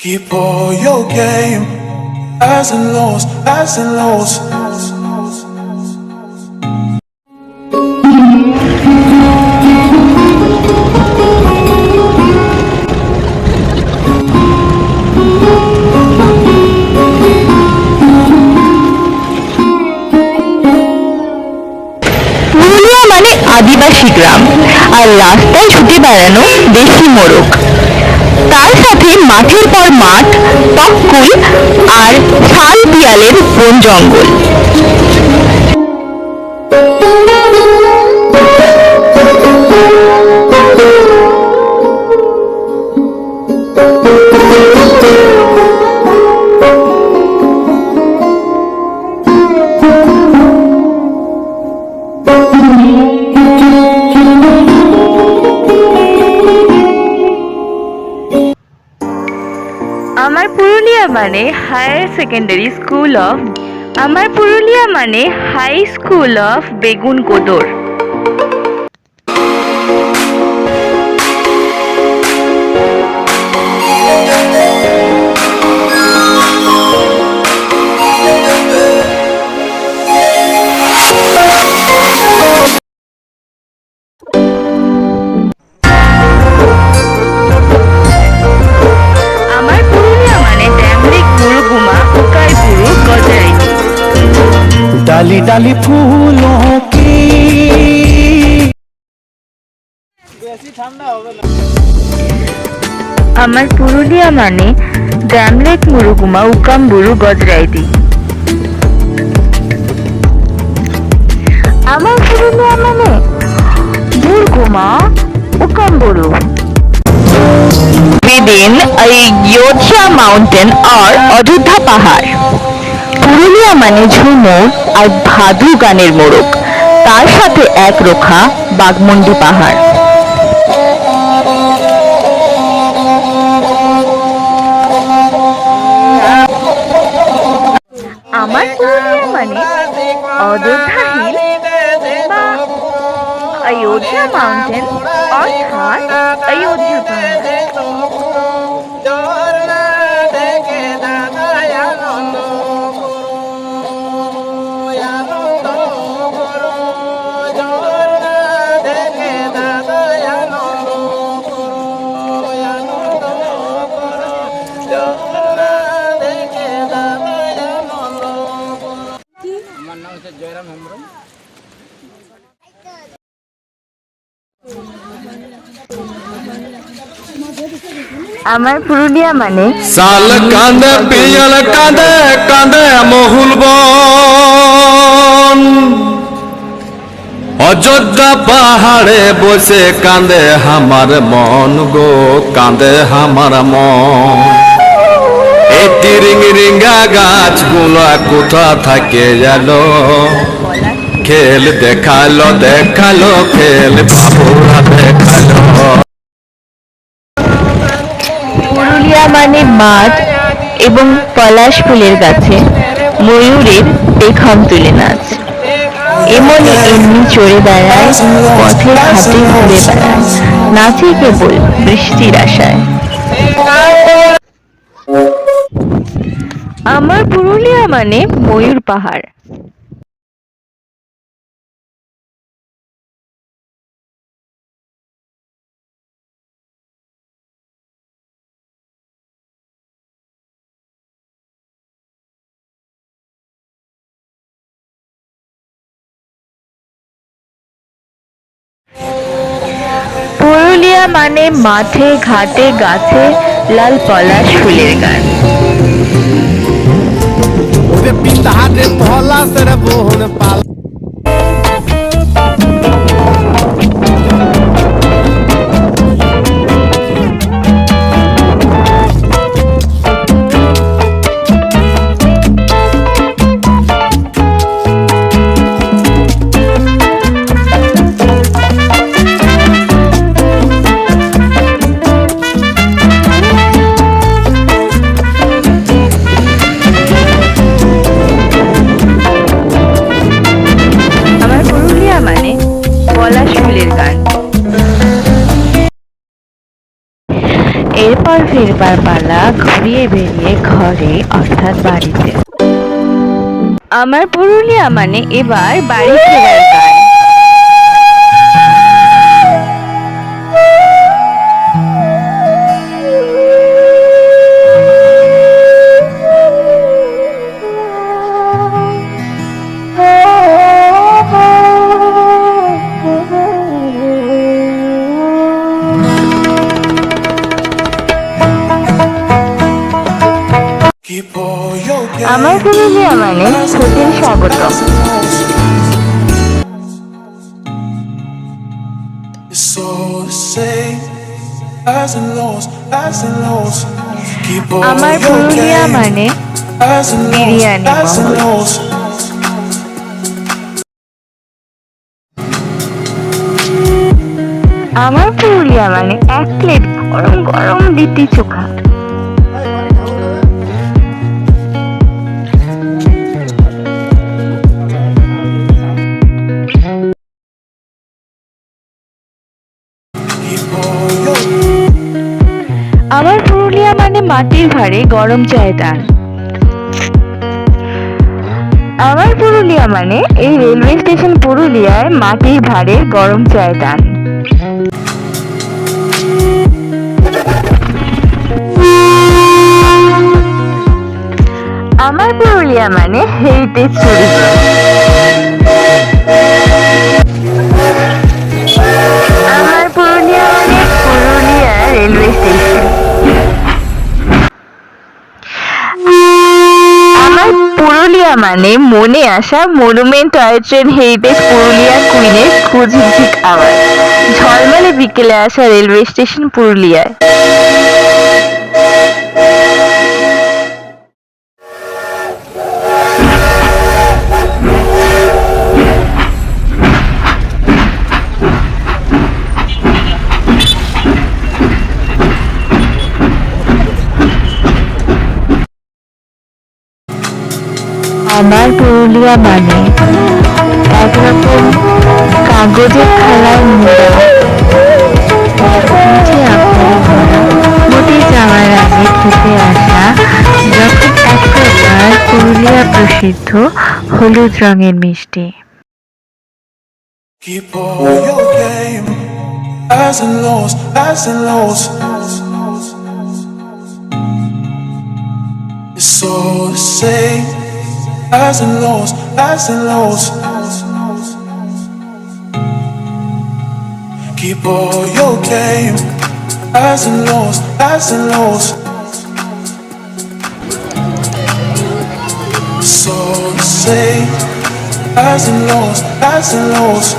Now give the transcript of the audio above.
Keep all your game, highs and lows, highs and lows. মানে আদিবাসী গ্রাম আর রাস্তায় ছুটে বেড়ানো দেশি মোরগ তার সাথে মাঠের পর মাঠ টককুল আর শাল পিয়ালের বন জঙ্গল। আমার পুরুলিয়া মানে হায়ার সেকেন্ডারি স্কুল অফ আমার পুরুলিয়া মানে হাই স্কুল অফ বেগুন কোদর। डाली डाली फूलों की আমার পুরুলিয়া মানে ড্যামলেক মুরুগুমা উকাম্বুরু গজরাইদি আমার পুরুলিয়া মানে বুরগুমা উকাম্বুরু within Ayodhya mountain or Ayodhya পাহাড় পুরুলিয়া মানে ঝুমুর আর ভাদু গানের মোড়ক। তার সাথে এক রোখা বাগমুন্ডি পাহাড়। আমার পুরুলিয়া মানে অযোধ্যা হিল অযোধ্যা মাউন্টেন অর্থাৎ অযোধ্যা পাহাড়। আমার নাম হচ্ছে জয়রাম হেমব্রম। আমার পুরুলিয়া মানে? সাল কাঁদে পিয়ল কাঁদে কাঁদে মহুল বন। অযোধ্যা পাহাড়ে বসে কাঁদে আমার মন গো কাঁদে আমার মন। এটি রিং রিঙ্গা গাছগুলো কোথা থাকে গেল খেল দেখাল দেখাল, খেল বাবুরা দেখাল। পুরুলিয়া মানে মাঠ এবং পলাশ ফুলের গাছে ময়ূরের পেখম তুলে নাচ। এমনি এমনি চড়ে বেড়ায়, পথে ঘাটে ঘুরে বেড়ায়। নাচে কেবল বৃষ্টির আশায়। আমার পুরুলিয়া মানে ময়ূর পাহাড়। পুরুলিয়া মানে মাঠে ঘাটে গাছে লাল পলাশ ফুলের গান পিতাহারে পহলা সেরে বোহন পাল এরপর ফিরবার পালা ঘুরিয়ে বেরিয়ে ঘরে অর্থাৎ বাড়িতে। আমার পুরুলিয়া মানে এবার বাড়ি ফেরার আমার ফ্যামিলি আমানে সুদিন স্বাগত। আমার পুরুলিয়া মানে বিরিয়ানি আমার পুরুলিয়া মানে এক প্লেট গরম গরম লিটি চোখা। আমার পুরুলিয়া মানে মাটির ভাড়ে, গরম চায়ের টান আমার পুরুলিয়া মানে এই রেলওয়ে স্টেশন পুরুলিয়ায় মাটির ভাড়ে, গরম চায়ের টান আমার পুরুলিয়া মানে হেরিটেজ ট্যুরিজম পুরুলিয়া মানে মনে আসা monument toy train heritage Purulia কুইনের কুঝিকঝিক আওয়াজ ঝলমলে বিকেলে আসা রেলওয়ে স্টেশন পুরুলিয়ায়। আমার পুরুলিয়া মানে একরকম কাগজের ভরা মোটে যাওয়ার আগে খেতে আসা যখন এক পুরুলিয়া প্রসিদ্ধ হলুদ রঙের মিষ্টি. It's all the same. highs and lows, highs and lows. Keep all your game, highs and lows, highs and lows. So say, highs and lows, highs and lows.